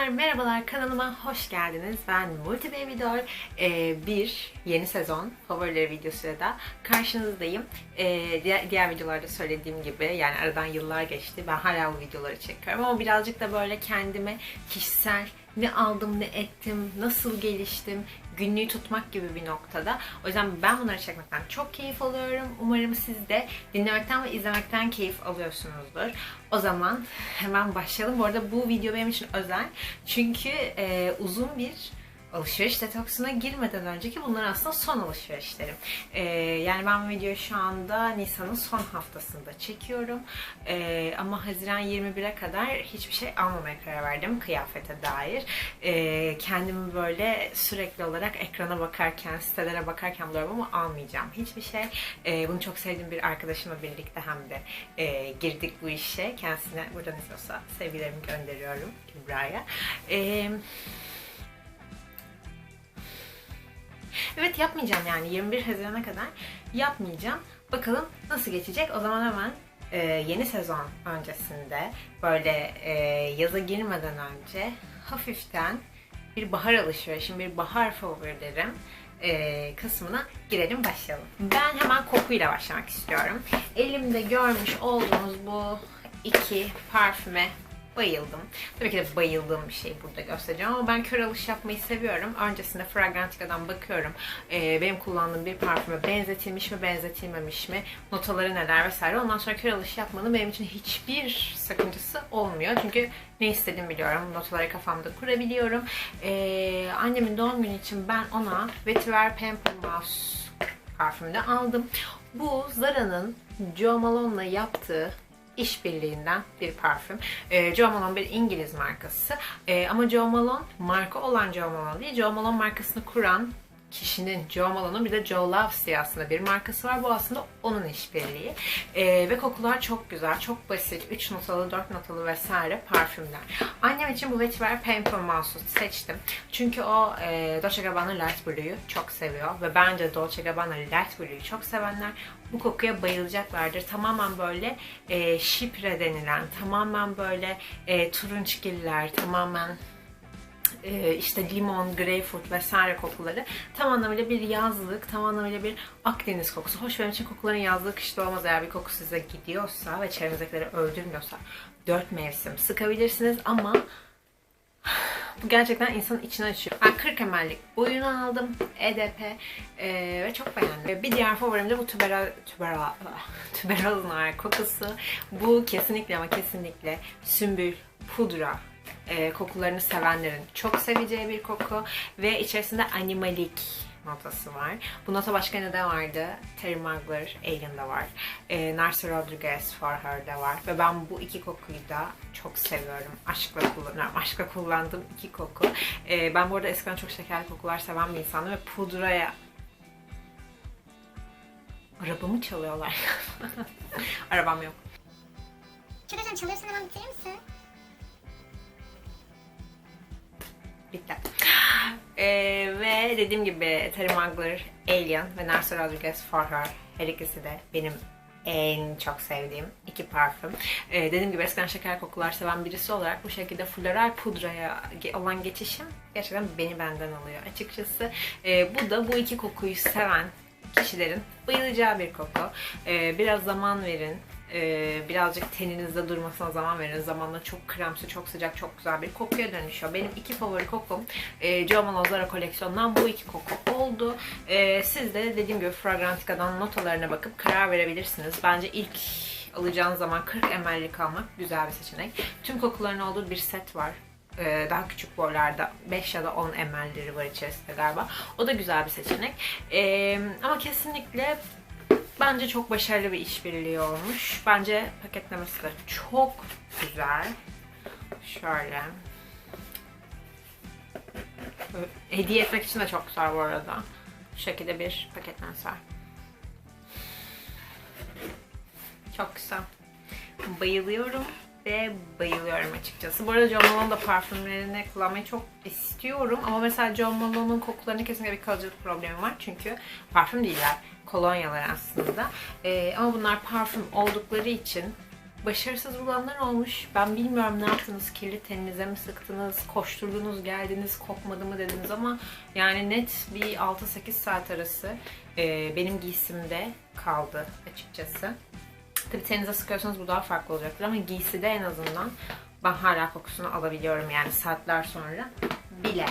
Selamlar, merhabalar kanalıma hoş geldiniz. Ben Multi Baby Doll. Ee, bir yeni sezon favorileri videosuyla da karşınızdayım. Ee, diğer, diğer videolarda söylediğim gibi yani aradan yıllar geçti. Ben hala bu videoları çekiyorum ama birazcık da böyle kendime kişisel ne aldım ne ettim, nasıl geliştim, günlüğü tutmak gibi bir noktada. O yüzden ben bunları çekmekten çok keyif alıyorum. Umarım siz de dinlemekten ve izlemekten keyif alıyorsunuzdur. O zaman hemen başlayalım. Bu arada bu video benim için özel. Çünkü e, uzun bir alışveriş detoksuna girmeden önceki bunlar aslında son alışverişlerim. Ee, yani ben bu videoyu şu anda Nisan'ın son haftasında çekiyorum. Ee, ama Haziran 21'e kadar hiçbir şey almamaya karar verdim kıyafete dair. Ee, kendimi böyle sürekli olarak ekrana bakarken, sitelere bakarken buluyorum ama almayacağım hiçbir şey. Ee, bunu çok sevdiğim bir arkadaşımla birlikte hem de e, girdik bu işe. Kendisine buradan izliyorsa sevgilerimi gönderiyorum Kübra'ya. Ee, Evet yapmayacağım yani 21 Haziran'a kadar yapmayacağım. Bakalım nasıl geçecek. O zaman hemen e, yeni sezon öncesinde böyle e, yaza girmeden önce hafiften bir bahar alışverişim, bir bahar favorilerim e, kısmına girelim başlayalım. Ben hemen kokuyla başlamak istiyorum. Elimde görmüş olduğunuz bu iki parfüme bayıldım. Tabii ki de bayıldığım bir şey burada göstereceğim ama ben kör alış yapmayı seviyorum. Öncesinde Fragrantica'dan bakıyorum. Ee, benim kullandığım bir parfüme benzetilmiş mi, benzetilmemiş mi, notaları neler vesaire. Ondan sonra kör alış yapmanın benim için hiçbir sakıncası olmuyor. Çünkü ne istediğimi biliyorum. Notaları kafamda kurabiliyorum. Ee, annemin doğum günü için ben ona Vetiver Pamper Mouse parfümünü aldım. Bu Zara'nın Jo Malone'la yaptığı işbirliğinden bir parfüm. E, Jo Malone bir İngiliz markası. E, ama Jo Malone marka olan Jo Malone değil. Jo Malone markasını kuran kişinin Jo Malone'un bir de Jo Loves diye aslında bir markası var. Bu aslında onun işbirliği. E, ve kokular çok güzel, çok basit. 3 notalı, 4 notalı vesaire parfümler. Annem için bu Vetiver Painful Mouse'u seçtim. Çünkü o e, Dolce Gabbana Light Blue'yu çok seviyor. Ve bence Dolce Gabbana Light Blue'yu çok sevenler bu kokuya bayılacaklardır. Tamamen böyle e, şipre denilen, tamamen böyle e, turunçgiller, tamamen e, işte limon, greyfurt vesaire kokuları tam anlamıyla bir yazlık, tam anlamıyla bir Akdeniz kokusu. Hoş benim için kokuların yazlık işte olmaz eğer bir koku size gidiyorsa ve çevrenizdekileri öldürmüyorsa dört mevsim sıkabilirsiniz ama bu gerçekten insanın içine açıyor. Ben 40 ml'lik boyunu aldım. EDP ee, ve çok beğendim. Bir diğer favorim de bu tüberal, tüberal, tüberalın kokusu. Bu kesinlikle ama kesinlikle sümbül, pudra, e, kokularını sevenlerin çok seveceği bir koku ve içerisinde animalik notası var. Bu nota başka ne de vardı? Terry Mugler, Alien'da var. E, Narcy Rodriguez, For Her'da var. Ve ben bu iki kokuyu da çok seviyorum. Aşkla kullanıyorum. Aşkla kullandığım iki koku. E, ben bu arada eskiden çok şekerli kokular seven bir insandım ve pudraya Arabamı çalıyorlar. Arabam yok. Şuradan çalıyorsan hemen bitirir misin? Bitti. Ee, ve dediğim gibi Terry Mugler, Alien ve Narcy Rodriguez For Her ikisi de benim en çok sevdiğim iki parfüm. Ee, dediğim gibi eskiden şeker kokular seven birisi olarak bu şekilde floral pudraya olan geçişim gerçekten beni benden alıyor açıkçası. Ee, bu da bu iki kokuyu seven kişilerin bayılacağı bir koku. Ee, biraz zaman verin. Ee, birazcık teninizde durmasına zaman verin. Zamanla çok kremsi, çok sıcak, çok güzel bir kokuya dönüşüyor. Benim iki favori kokum e, Malone Zara koleksiyonundan bu iki koku oldu. E, siz de dediğim gibi Fragrantica'dan notalarına bakıp karar verebilirsiniz. Bence ilk alacağınız zaman 40 ml'lik almak güzel bir seçenek. Tüm kokuların olduğu bir set var ee, daha küçük boylarda 5 ya da 10 ml'leri var içerisinde galiba. O da güzel bir seçenek. Ee, ama kesinlikle bence çok başarılı bir işbirliği olmuş. Bence paketlemesi de çok güzel. Şöyle. Hediye etmek için de çok güzel bu arada. Bu şekilde bir paketlemesi var. Çok güzel. Bayılıyorum ve bayılıyorum açıkçası. Bu arada John Malone da parfümlerini kullanmayı çok istiyorum. Ama mesela John Malone'un kokularının kesinlikle bir kalıcılık problemi var. Çünkü parfüm değiller. Kolonyalar aslında. Ee, ama bunlar parfüm oldukları için başarısız bulanlar olmuş. Ben bilmiyorum ne yaptınız, kirli teninize mi sıktınız, koşturdunuz, geldiniz, kokmadı mı dediniz ama yani net bir 6-8 saat arası e, benim giysimde kaldı açıkçası. Tabii teninize sıkıyorsanız bu daha farklı olacaktır ama giyside en azından ben hala kokusunu alabiliyorum yani saatler sonra bile.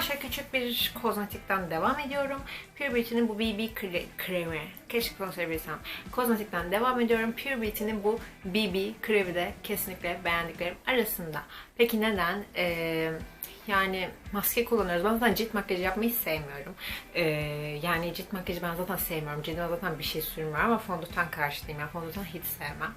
Şöyle küçük bir kozmetikten devam ediyorum. Pure Beauty'nin bu BB kre- kremi. Keşke söyleyebilsem. Kozmetikten devam ediyorum. Pure Beauty'nin bu BB kremi de kesinlikle beğendiklerim arasında. Peki neden? Ee, yani maske kullanıyoruz. Ben zaten cilt makyajı yapmayı sevmiyorum. Ee, yani cilt makyajı ben zaten sevmiyorum. Cildime zaten bir şey sürmüyorum ama fondöten karşıyım. Yani fondöten hiç sevmem.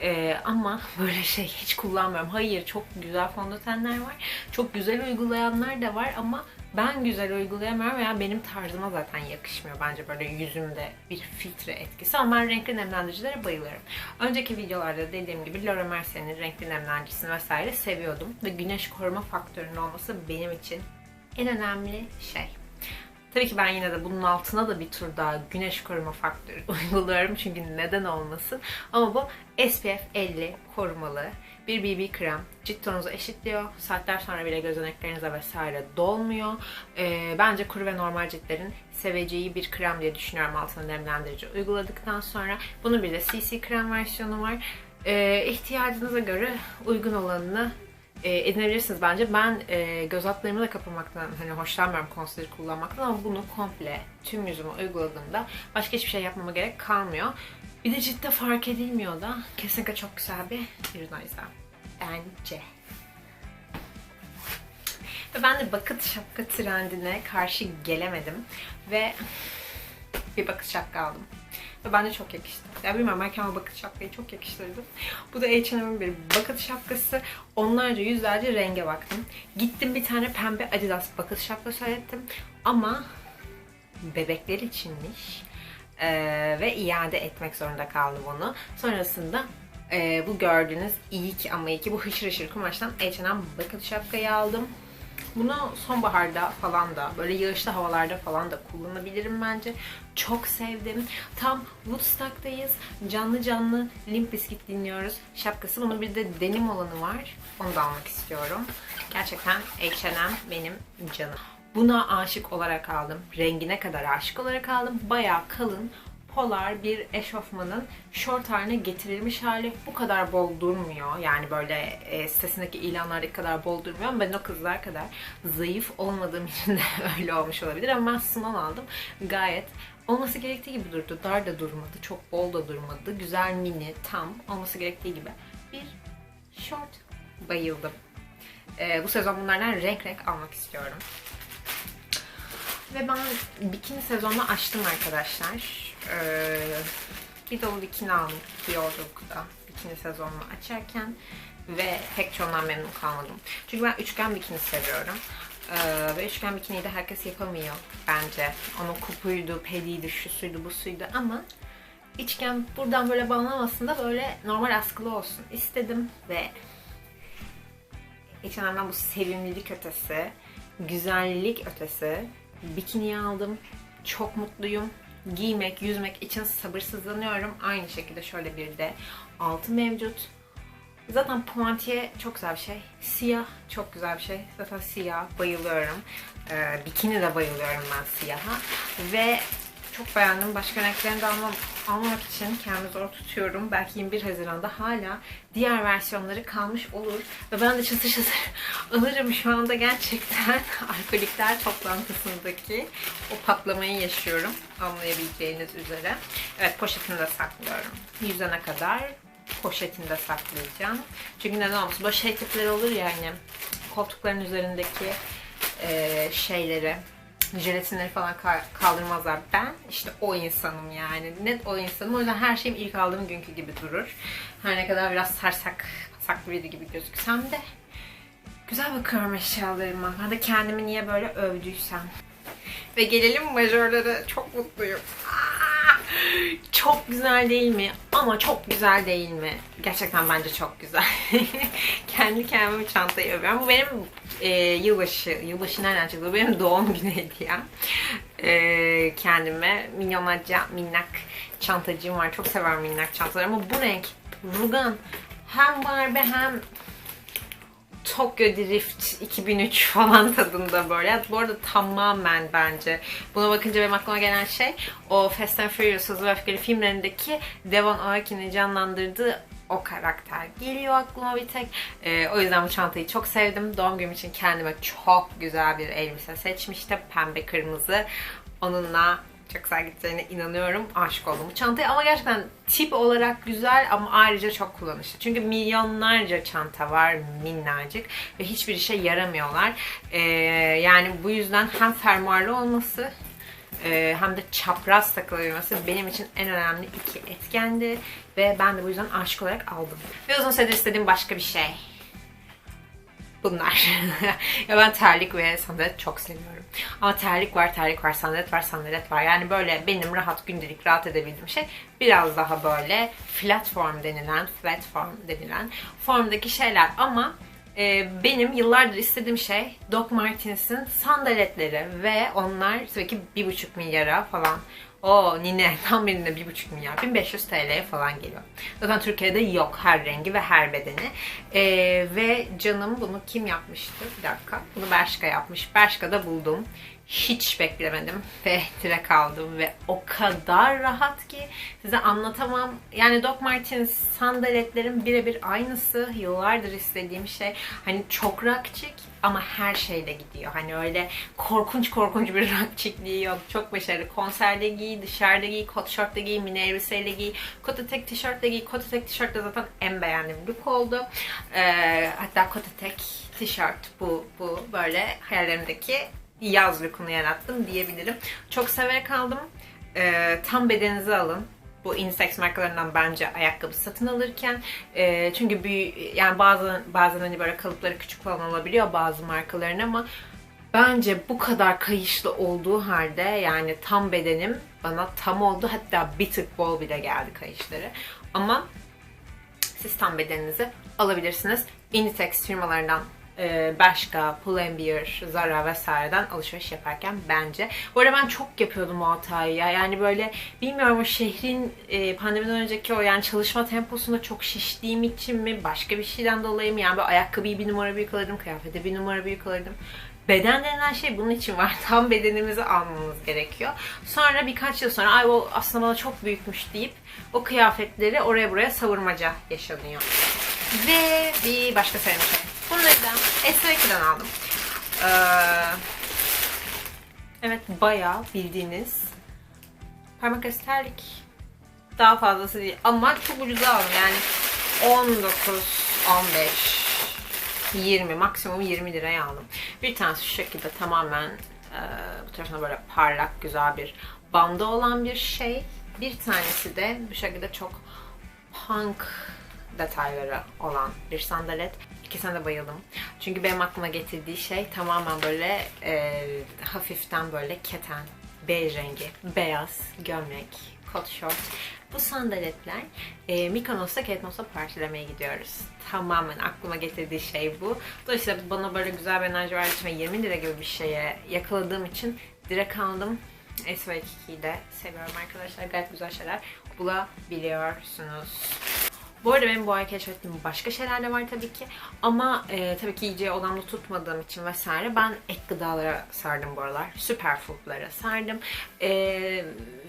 Ee, ama böyle şey hiç kullanmıyorum. Hayır çok güzel fondötenler var. Çok güzel uygulayanlar da var ama ben güzel uygulayamıyorum veya benim tarzıma zaten yakışmıyor bence böyle yüzümde bir filtre etkisi ama ben renkli nemlendiricilere bayılıyorum. Önceki videolarda dediğim gibi Laura Mercier'in renkli nemlendiricisini vesaire seviyordum ve güneş koruma faktörünün olması benim için en önemli şey. Tabii ki ben yine de bunun altına da bir tur daha güneş koruma faktörü uyguluyorum çünkü neden olmasın. Ama bu SPF 50 korumalı bir BB krem. Cilt tonunuzu eşitliyor. Saatler sonra bile gözeneklerinize vesaire dolmuyor. Ee, bence kuru ve normal ciltlerin seveceği bir krem diye düşünüyorum altına nemlendirici uyguladıktan sonra. Bunun bir de CC krem versiyonu var. Ee, ihtiyacınıza göre uygun olanını e, edinebilirsiniz bence. Ben e, göz altlarımı da kapamaktan hani hoşlanmıyorum concealer kullanmaktan ama bunu komple tüm yüzüme uyguladığımda başka hiçbir şey yapmama gerek kalmıyor. Bir de ciltte fark edilmiyor da kesinlikle çok güzel bir ürün o yüzden. Bence. Ve ben de bakıt şapka trendine karşı gelemedim ve bir bakıt şapka aldım. Ve bence çok yakıştı. Ya bilmiyorum ben kendime bakıt şapkayı çok yakıştırdım. Bu da H&M'in bir bakıt şapkası. Onlarca yüzlerce renge baktım. Gittim bir tane pembe Adidas bakıt şapka söyledim. Ama bebekler içinmiş. Ee, ve iade etmek zorunda kaldım onu. Sonrasında e, bu gördüğünüz ki ama iyi ki bu hışır hışır kumaştan H&M bakıt şapkayı aldım. Bunu sonbaharda falan da böyle yağışlı havalarda falan da kullanabilirim bence. Çok sevdim. Tam Woodstock'tayız. Canlı canlı Limp Bizkit dinliyoruz. Şapkası. Bunun bir de denim olanı var. Onu da almak istiyorum. Gerçekten H&M benim canım. Buna aşık olarak aldım. Rengine kadar aşık olarak aldım. Bayağı kalın polar bir eşofmanın short haline getirilmiş hali bu kadar bol durmuyor. Yani böyle e, sitesindeki ilanlardaki kadar bol durmuyor ama ben o kızlar kadar zayıf olmadığım için de öyle olmuş olabilir ama ben small aldım. Gayet olması gerektiği gibi durdu. Dar da durmadı, çok bol da durmadı. Güzel mini, tam olması gerektiği gibi bir short. Bayıldım. E, bu sezon bunlardan renk renk almak istiyorum. Ve ben bikini sezonunu açtım arkadaşlar. Ee, bir dolu bikini aldım bu yolculukta. Bikini sezonunu açarken. Ve pek çoğundan memnun kalmadım. Çünkü ben üçgen bikini seviyorum. Ee, ve üçgen bikiniyi de herkes yapamıyor bence. Onun kupuydu, pediydi, şu suydu, bu suydu ama içken buradan böyle bağlamasın da böyle normal askılı olsun istedim ve H&M'den bu sevimlilik ötesi, güzellik ötesi bikini aldım. Çok mutluyum. Giymek, yüzmek için sabırsızlanıyorum. Aynı şekilde şöyle bir de altı mevcut. Zaten puantiye çok güzel bir şey. Siyah çok güzel bir şey. Zaten siyah bayılıyorum. Ee, bikini de bayılıyorum ben siyaha. Ve çok beğendim. Başka renklerini de almam, almamak için kendimi zor tutuyorum. Belki 21 Haziran'da hala diğer versiyonları kalmış olur. Ve ben de çatır çatır alırım şu anda gerçekten. Alkolikler toplantısındaki o patlamayı yaşıyorum. Anlayabileceğiniz üzere. Evet poşetini de saklıyorum. Yüzene kadar poşetinde saklayacağım. Çünkü neden olmasın? Böyle şey tipleri olur ya hani koltukların üzerindeki e, şeyleri jelatinleri falan kaldırmazlar. Ben işte o insanım yani. Net o insanım. O yüzden her şeyim ilk aldığım günkü gibi durur. Her ne kadar biraz sarsak, pasaklı biri gibi gözüksem de güzel bakıyorum eşyalarıma. Ben de kendimi niye böyle övdüysem. Ve gelelim majörlere. Çok mutluyum. Çok güzel değil mi? Ama çok güzel değil mi? Gerçekten bence çok güzel. Kendi kendime çantayı övüyorum. Bu benim e, yılbaşı, yılbaşı nereden çıktı? Benim doğum günü hediyem. E, kendime milyonlarca minnak çantacığım var. Çok severim minnak çantaları ama bu renk rugan hem Barbie hem Tokyo Drift 2003 falan tadında böyle. Bu arada tamamen bence. Buna bakınca benim aklıma gelen şey o Fast and Furious Hızlı Öfkeli filmlerindeki Devon Aoki'nin canlandırdığı o karakter geliyor aklıma bir tek. Ee, o yüzden bu çantayı çok sevdim. Doğum günüm için kendime çok güzel bir elbise seçmiştim. Pembe kırmızı. Onunla çok güzel gideceğine inanıyorum. Aşık oldum bu çantaya ama gerçekten tip olarak güzel ama ayrıca çok kullanışlı. Çünkü milyonlarca çanta var minnacık ve hiçbir işe yaramıyorlar. Ee, yani bu yüzden hem fermuarlı olması e, hem de çapraz takılabilmesi benim için en önemli iki etkendi ve ben de bu yüzden aşık olarak aldım. Ve uzun süredir istediğim başka bir şey bunlar. ya ben terlik ve sandalet çok seviyorum. Ama terlik var, terlik var, sandalet var, sandalet var. Yani böyle benim rahat gündelik rahat edebildiğim şey biraz daha böyle flat form denilen, flat form denilen formdaki şeyler. Ama e, benim yıllardır istediğim şey Doc Martens'in sandaletleri ve onlar tabii ki bir buçuk milyara falan o nine tam birinde bir buçuk milyar 1500 TL'ye falan geliyor. Zaten Türkiye'de yok her rengi ve her bedeni. Ee, ve canım bunu kim yapmıştı? Bir dakika. Bunu Bershka yapmış. Bershka'da buldum. Hiç beklemedim ve direkt aldım ve o kadar rahat ki size anlatamam. Yani Doc Martens sandaletlerin birebir aynısı. Yıllardır istediğim şey. Hani çok rakçık ama her şeyle gidiyor. Hani öyle korkunç korkunç bir rakçikliği yok. Çok başarılı. Konserde giy, dışarıda giy, kot şortla giy, mini elbiseyle giy, kot etek tişörtle giy. Kot etek tişört de zaten en beğendiğim look oldu. Ee, hatta kot etek tişört bu, bu böyle hayallerimdeki yaz lookunu yarattım diyebilirim. Çok severek aldım. Ee, tam bedeninizi alın bu unisex markalarından bence ayakkabı satın alırken e, çünkü büyü, yani bazen bazen hani böyle kalıpları küçük falan olabiliyor bazı markaların ama bence bu kadar kayışlı olduğu halde yani tam bedenim bana tam oldu hatta bir tık bol bile geldi kayışları ama siz tam bedeninizi alabilirsiniz. Inditex firmalarından Bershka, Pull&Bear, Zara vesaireden alışveriş yaparken bence. Bu arada ben çok yapıyordum o hatayı ya. Yani böyle bilmiyorum o şehrin e, pandemiden önceki o yani çalışma temposunda çok şiştiğim için mi başka bir şeyden dolayı mı? Yani böyle ayakkabıyı bir numara büyük alırdım, kıyafeti bir numara büyük alırdım. Beden denilen şey bunun için var. Tam bedenimizi almamız gerekiyor. Sonra birkaç yıl sonra ay o aslında bana çok büyükmüş deyip o kıyafetleri oraya buraya savurmaca yaşanıyor. Ve bir başka şey. Bunları da S2'den aldım. Ee, evet bayağı bildiğiniz parmak arası. Daha fazlası değil. Ama çok ucuza aldım yani 19, 15, 20 maksimum 20 liraya aldım. Bir tanesi şu şekilde tamamen e, bu tarafına böyle parlak güzel bir bandı olan bir şey. Bir tanesi de bu şekilde çok punk detayları olan bir sandalet. İkisine de bayıldım. Çünkü benim aklıma getirdiği şey tamamen böyle e, hafiften böyle keten, bej rengi, beyaz gömlek, kot şort. Bu sandaletler e, Mikonos'ta Ketnos'a partilemeye gidiyoruz. Tamamen aklıma getirdiği şey bu. Dolayısıyla bana böyle güzel bir enerji verdiği için ve 20 lira gibi bir şeye yakaladığım için direkt aldım. SV2'yi de seviyorum arkadaşlar. Gayet güzel şeyler bulabiliyorsunuz. Bu arada benim bu ay keşfettiğim başka şeyler de var tabii ki. Ama e, tabii ki iyice odamda tutmadığım için vesaire ben ek gıdalara sardım bu aralar. Superfood'lara sardım. E,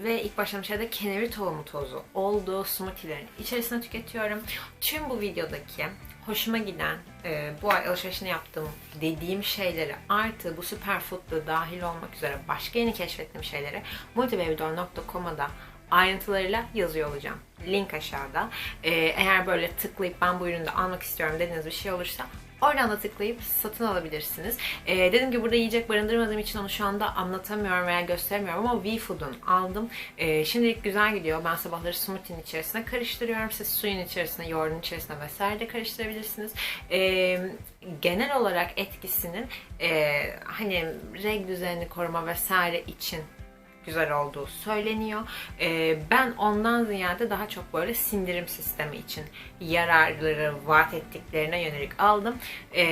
ve ilk başladığım şey de kenevir tohumu tozu olduğu smoothie'lerin içerisine tüketiyorum. Tüm bu videodaki hoşuma giden, e, bu ay alışverişini yaptığım dediğim şeyleri artı bu superfood'da dahil olmak üzere başka yeni keşfettiğim şeyleri multibabydoll.com'a da ayrıntılarıyla yazıyor olacağım. Link aşağıda. Ee, eğer böyle tıklayıp ben bu ürünü de almak istiyorum dediğiniz bir şey olursa Oradan da tıklayıp satın alabilirsiniz. Ee, dediğim gibi burada yiyecek barındırmadığım için onu şu anda anlatamıyorum veya gösteremiyorum ama V-Food'un aldım. Ee, şimdilik güzel gidiyor. Ben sabahları smoothie'nin içerisine karıştırıyorum. Siz suyun içerisine, yoğurdun içerisine vesaire de karıştırabilirsiniz. Ee, genel olarak etkisinin e, hani renk düzenini koruma vesaire için güzel olduğu söyleniyor. Ee, ben ondan ziyade daha çok böyle sindirim sistemi için yararları vaat ettiklerine yönelik aldım. Ee,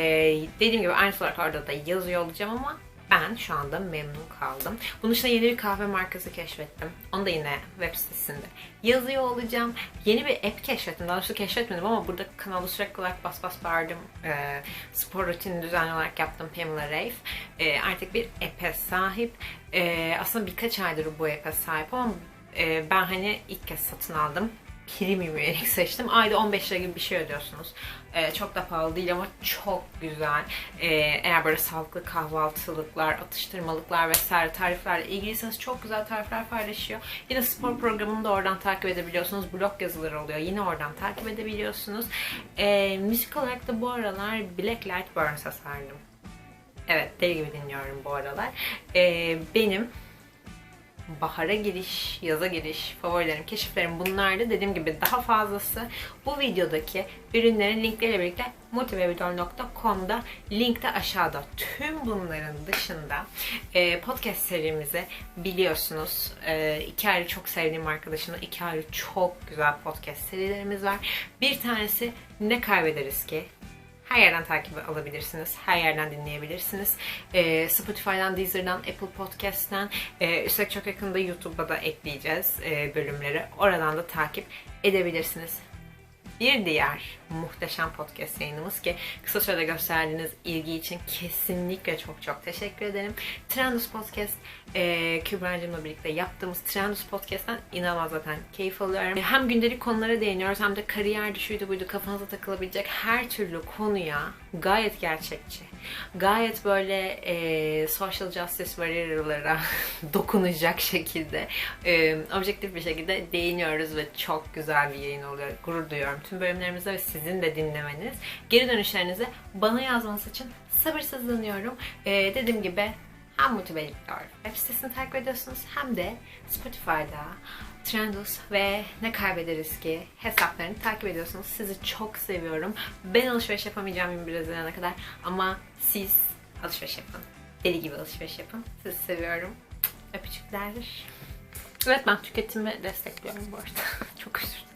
dediğim gibi aynı olarak orada da yazıyor olacağım ama ben şu anda memnun kaldım. Bunun dışında yeni bir kahve markası keşfettim. Onu da yine web sitesinde yazıyor olacağım. Yeni bir app keşfettim. Daha doğrusu keşfetmedim ama burada kanalda sürekli olarak bas bas bağırdım. Ee, spor rutini düzenli olarak yaptım Pamela Reif. Ee, artık bir app'e sahip. Ee, aslında birkaç aydır bu app'e sahip ama e, ben hani ilk kez satın aldım premium üyelik seçtim. Ayda 15 lira gibi bir şey ödüyorsunuz. Ee, çok da pahalı değil ama çok güzel. Ee, eğer böyle sağlıklı kahvaltılıklar, atıştırmalıklar vesaire tariflerle ilgiliyseniz çok güzel tarifler paylaşıyor. Yine spor programını da oradan takip edebiliyorsunuz. Blog yazıları oluyor. Yine oradan takip edebiliyorsunuz. Ee, müzik olarak da bu aralar Black Light Burns'a sardım. Evet deli gibi dinliyorum bu aralar. Ee, benim bahara giriş, yaza giriş, favorilerim, keşiflerim bunlardı. Dediğim gibi daha fazlası bu videodaki ürünlerin linkleriyle birlikte motivebidol.com'da linkte aşağıda. Tüm bunların dışında e, podcast serimizi biliyorsunuz. E, iki ayrı çok sevdiğim arkadaşımla iki ayrı çok güzel podcast serilerimiz var. Bir tanesi Ne Kaybederiz Ki? Her yerden takip alabilirsiniz. Her yerden dinleyebilirsiniz. Ee, Spotify'dan, Deezer'dan, Apple Podcast'ten, e, üstelik çok yakında YouTube'da da ekleyeceğiz e, bölümleri. Oradan da takip edebilirsiniz. Bir diğer muhteşem podcast yayınımız ki kısa sürede gösterdiğiniz ilgi için kesinlikle çok çok teşekkür ederim. Trendus Podcast e, Kübra'cığımla birlikte yaptığımız Trendus Podcast'ten inanılmaz zaten keyif alıyorum. Hem gündelik konulara değiniyoruz hem de kariyer şuydu buydu kafanıza takılabilecek her türlü konuya gayet gerçekçi, gayet böyle e, social justice warrior'lara dokunacak şekilde e, objektif bir şekilde değiniyoruz ve çok güzel bir yayın oluyor. Gurur duyuyorum tüm bölümlerimizde ve sizin de dinlemeniz. Geri dönüşlerinizi bana yazmanız için sabırsızlanıyorum. E, dediğim gibi hem Editor web sitesini takip ediyorsunuz hem de Spotify'da Trendus ve Ne Kaybederiz Ki hesaplarını takip ediyorsunuz. Sizi çok seviyorum. Ben alışveriş yapamayacağım 21 Haziran'a kadar ama siz alışveriş yapın. Deli gibi alışveriş yapın. Sizi seviyorum. Öpücükler. Evet ben tüketimi destekliyorum bu arada. çok özür